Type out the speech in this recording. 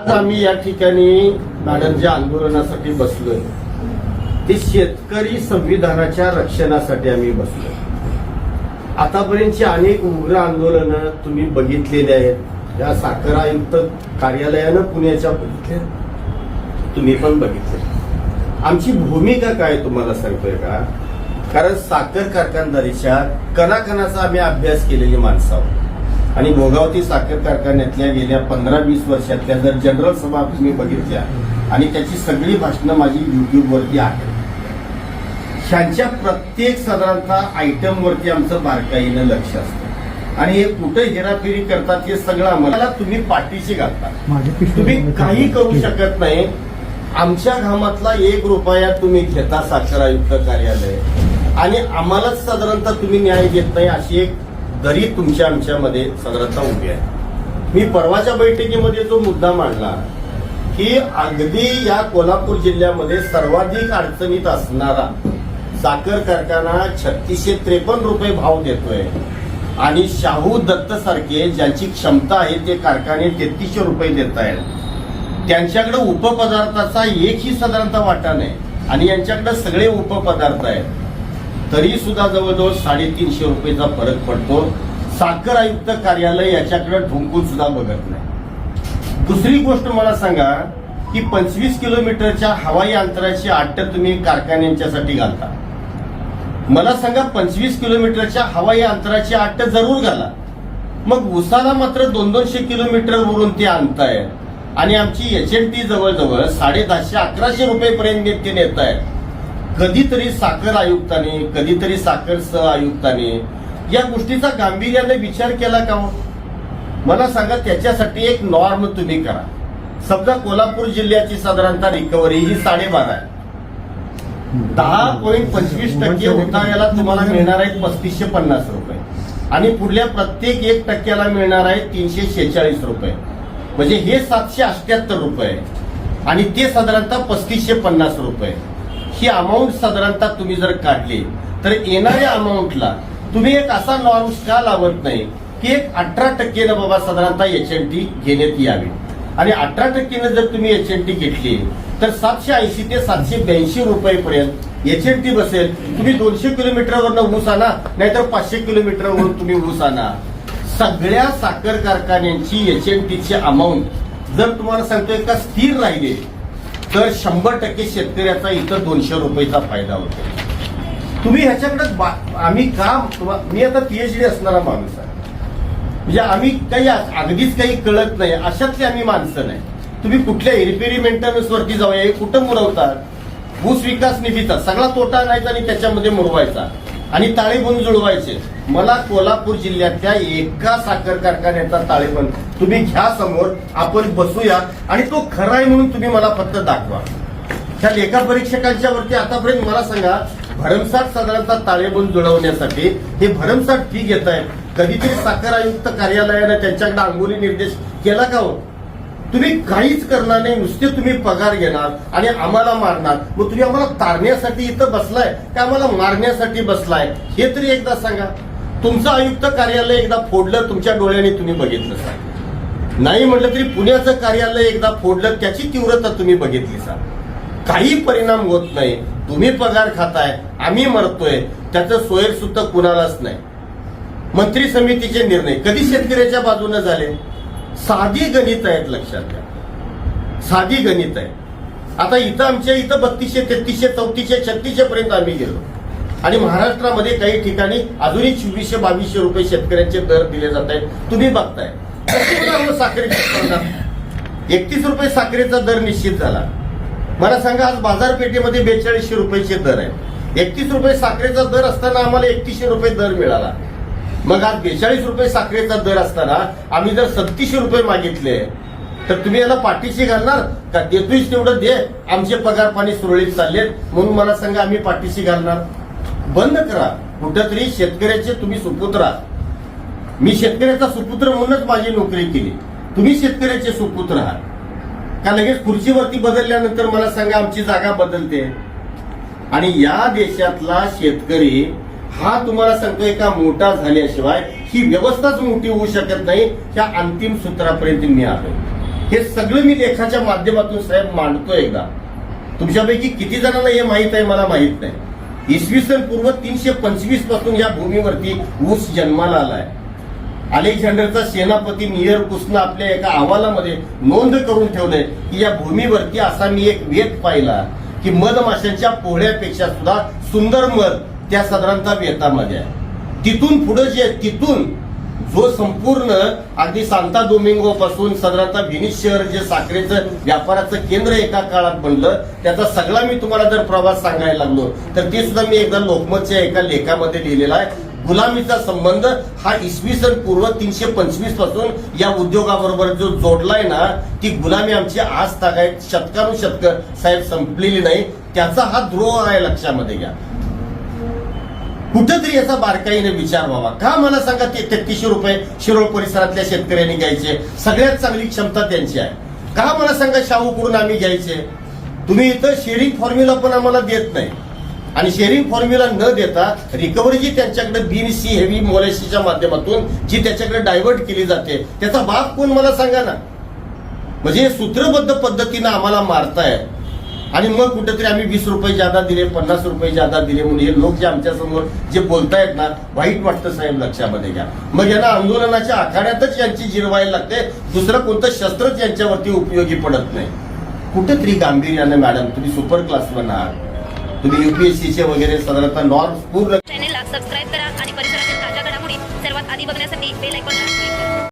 आज आम्ही या ठिकाणी मॅडम ज्या आंदोलनासाठी बसलोय. ते शेतकरी संविधानाच्या रक्षणासाठी आम्ही बसलोय. आतापर्यंतची अनेक उग्र आंदोलनं तुम्ही बघितलेली आहेत. या साखर आयुक्त कार्यालयानं पुण्याच्या बघितल्या तुम्ही पण बघितले. आमची भूमिका काय तुम्हाला सांगतोय का? कारण साखर कारखानदारीच्या कणाकणाचा आम्ही अभ्यास केलेली माणसं आहोत. आणि भोगावती साखर कारखान्यातल्या गेल्या पंधरा वीस वर्षातल्या जर जनरल सभा तुम्ही बघितल्या आणि त्याची सगळी भाषणं माझी युट्यूबवरती आहेत. ह्यांच्या प्रत्येक साधारणतः आयटम वरती आमचं बारकाईनं लक्ष असतं. आणि हे कुठं हेराफेरी करतात हे सगळं आम्हाला तुम्ही पाठीशी घालता तुम्ही काही करू शकत नाही. आमच्या घामातला एक रुपया तुम्ही घेता साखर आयुक्त कार्यालय. आणि आम्हालाच साधारणतः तुम्ही न्याय देत नाही अशी एक दरी तुमच्या आमच्यामध्ये साधारणतः उभी आहे. मी परवाच्या बैठकीमध्ये जो मुद्दा मांडला की अगदी या कोल्हापूर जिल्ह्यामध्ये सर्वाधिक अडचणीत असणारा साखर कारखाना छत्तीसशे त्रेपन्न रुपये भाव देतोय आणि शाहू दत्त सारखे ज्यांची क्षमता आहे ते कारखाने तेहतीसशे रुपये देत आहेत त्यांच्याकडे उपपदार्थाचा एकही साधारणतः वाटा नाही आणि यांच्याकडे सगळे उपपदार्थ आहेत. तरी सुद्धा जवळजवळ साडेतीनशे रुपयेचा फरक पडतो. साखर आयुक्त कार्यालय याच्याकडे ढुंकून सुद्धा बघत नाही. दुसरी गोष्ट मला सांगा की पंचवीस किलोमीटरच्या हवाई अंतराची अट्ट तुम्ही कारखान्यांच्यासाठी घालता. मला सांगा पंचवीस किलोमीटरच्या हवाई अंतराची अट्ट जरूर घाला. मग उसाला मात्र दोन दोनशे किलोमीटर वरून ते आणताय आणि आमची एच एन टी जवळजवळ साडे दहाशे अकराशे रुपये पर्यंत ते नेत आहेत कधीतरी साखर आयुक्ताने कधीतरी साखर सह आयुक्ताने या गोष्टीचा गांभीर्याने विचार केला का हो? मला सांगा त्याच्यासाठी एक नॉर्म तुम्ही करा. समजा कोल्हापूर जिल्ह्याची साधारणतः रिकव्हरी ही साडेबारा आहे. दहा पॉईंट पंचवीस टक्के उतार्याला तुम्हाला मिळणार आहे पस्तीसशे पन्नास रुपये. आणि पुढल्या प्रत्येक एक टक्क्याला मिळणार आहे तीनशे शेहेचाळीस रुपये. म्हणजे हे सातशे अठ्याहत्तर रुपये आणि ते साधारणतः पस्तीसशे पन्नास रुपये ही अमाऊंट साधारणतः तुम्ही जर काढली तर येणाऱ्या अमाऊंटला तुम्ही एक असा नॉर्म्स का लावत नाही की एक अठरा टक्केनं बाबा साधारणतः एच एन टी घेण्यात यावी. आणि अठरा टक्केनं जर तुम्ही एच एन टी घेतली तर सातशे ऐंशी ते सातशे ब्याऐंशी रुपयेपर्यंत एच एन टी बसेल. तुम्ही दोनशे किलोमीटरवरनं ऊस आणा नाहीतर पाचशे किलोमीटरवरून तुम्ही ऊस आणा. सगळ्या साखर कारखान्यांची एच एन टीची अमाऊंट जर तुम्हाला सांगतोय का स्थिर राहिली तर शंभर टक्के शेतकऱ्याचा इथं दोनशे रुपयेचा फायदा होतो. तुम्ही ह्याच्याकडे बा- आम्ही का मी आता पीएचडी असणारा माणूस आहे. म्हणजे आम्ही काही अगदीच काही कळत नाही अशातली आम्ही माणसं नाही. तुम्ही कुठल्या रिपेरी मेंटेनन्स वरती जाऊया हे कुठं मुरवतात? भूस विकास निधीचा सगळा तोटा आणायचा आणि त्याच्यामध्ये मुरवायचा. आणि ताळेबंद जुळवायचे. मला कोल्हापूर जिल्ह्यातल्या एका साखर कारखान्याचा ताळेबंद तुम्ही घ्या समोर आपण बसूया आणि तो खरा आहे म्हणून तुम्ही मला फक्त दाखवा. त्या लेखा परीक्षकांच्या वरती आतापर्यंत मला सांगा भरमसाठ साधारणतः ताळेबंद जुळवण्यासाठी हे भरमसाठ फी घेत आहेत कधीतरी साखर आयुक्त कार्यालयानं त्यांच्याकडे अंगोली निर्देश केला का हो? तुम्ही काहीच करणार नाही नुसते तुम्ही पगार घेणार आणि आम्हाला मारणार. मग तुम्ही आम्हाला तारण्यासाठी इथं बसलाय का आम्हाला मारण्यासाठी बसलाय? हे तरी एकदा सांगा. तुमचं आयुक्त कार्यालय एकदा फोडलं तुमच्या डोळ्याने तुम्ही बघितलं सांग नाही म्हटलं तरी पुण्याचं कार्यालय एकदा फोडलं त्याची तीव्रता तुम्ही बघितली सांग काही परिणाम होत नाही. तुम्ही पगार खाताय आम्ही मरतोय. त्याचं सोयर सुद्धा कुणालाच नाही. मंत्री समितीचे निर्णय. कधी शेतकऱ्याच्या बाजूने झाले? साधी गणित आहेत लक्षात घ्या. साधी गणित आहे आता इथं आमच्या इथं बत्तीसशे तेहतीसशे चौतीसशे छत्तीसशे पर्यंत आम्ही गेलो. आणि महाराष्ट्रामध्ये काही ठिकाणी अजूनही चोवीसशे बावीसशे रुपये शेतकऱ्यांचे दर दिले जात आहेत. तुम्ही बघताय. कसं एकतीस रुपये साखरेचा दर निश्चित झाला. मला सांगा आज बाजारपेठेमध्ये बेचाळीसशे रुपयाचे दर आहे एकतीस रुपये साखरेचा दर असताना आम्हाला एकतीसशे रुपये दर मिळाला. मग आज बेचाळीस रुपये साखरेचा दर असताना आम्ही जर सत्तीसशे रुपये मागितले तर तुम्ही याला पाठीशी घालणार? का देतोयच तेवढं? दे. आमचे पगार पाणी सुरळीत चाललेत. म्हणून मला सांगा आम्ही पाठीशी घालणार? बंद करा. कुठंतरी शेतकऱ्याचे तुम्ही सुपुत्र मी शेतकऱ्याचा सुपुत्र म्हणूनच माझी नोकरी केली. तुम्ही शेतकऱ्याचे सुपुत्र आहात. का लगेच खुर्चीवरती बदलल्यानंतर मला सांगा आमची जागा बदलते? आणि या देशातला शेतकरी हा तुम्हाला सांगतोय एका मोठा झाल्याशिवाय ही व्यवस्थाच मोठी होऊ शकत नाही ह्या अंतिम सूत्रापर्यंत मी आलो हे सगळं मी लेखाच्या माध्यमातून साहेब मांडतोय एकदा. तुमच्यापैकी किती जणांना हे माहीत आहे मला माहीत नाही. इसवी सन पूर्व तीनशे पंचवीसपासून या भूमीवरती ऊस जन्माला आलाय. अलेक्झांडरचा सेनापती मियर कुसनं आपल्या एका अहवालामध्ये नोंद करून ठेवलंय की या भूमीवरती असा मी एक वेद पाहिला की मधमाशांच्या पोहळ्यापेक्षा सुद्धा सुंदर मध त्या साधारणतः वेतामध्ये आहे. तिथून पुढे जे आहे, तिथून जो संपूर्ण अगदी सांता डोमिंगो पासून साधारणतः व्हिनिस शहर जे साखरेचं व्यापाराचं केंद्र एका काळात बनलं त्याचा सगळा मी तुम्हाला जर प्रवास सांगायला लागलो तर ते सुद्धा मी एकदा लोकमतच्या एका लेखामध्ये लिहिलेला आहे. गुलामीचा संबंध हा इसवी सन पूर्व तीनशे पंचवीसपासून या उद्योगाबरोबर जो जोडलाय ना ती गुलामी आमची आज तागायत शतकानुशतक साहेब संपलेली नाही. त्याचा हा द्रोह आहे लक्षामध्ये घ्या. कुठेतरी याचा बारकाईने विचार व्हावा. का मला सांगा ते तेहतीसशे रुपये शिरोळ परिसरातल्या शेतकऱ्यांनी घ्यायचे? सगळ्यात चांगली क्षमता त्यांची आहे. का मला सांगा शाहूकडून आम्ही घ्यायचे? तुम्ही इथं शेअरिंग फॉर्म्युला पण आम्हाला देत नाही. आणि शेअरिंग फॉर्म्युला न देता रिकव्हरी जी त्यांच्याकडे बीन सी हेवी मोलेसीच्या माध्यमातून जी त्याच्याकडे डायव्हर्ट केली जाते त्याचा बाप कोण मला सांगा ना? म्हणजे सूत्रबद्ध पद्धतीनं आम्हाला मारताय आणि मग कुठेतरी आम्ही वीस रुपये जादा दिले पन्नास रुपये जादा दिले म्हणून हे लोक जे आमच्यासमोर जे बोलतायत ना वाईट वाटतं साहेब लक्षामध्ये घ्या. मग यांना आंदोलनाच्या आखाड्यातच यांची जिरवायला लागते दुसरं कोणतं शस्त्रच यांच्यावरती उपयोगी पडत नाही. कुठेतरी गांभीर्याने मॅडम तुम्ही सुपर क्लास आहात. तुम्ही युपीएससीचे वगैरे साधारणतः नॉर्म्स पूर्ण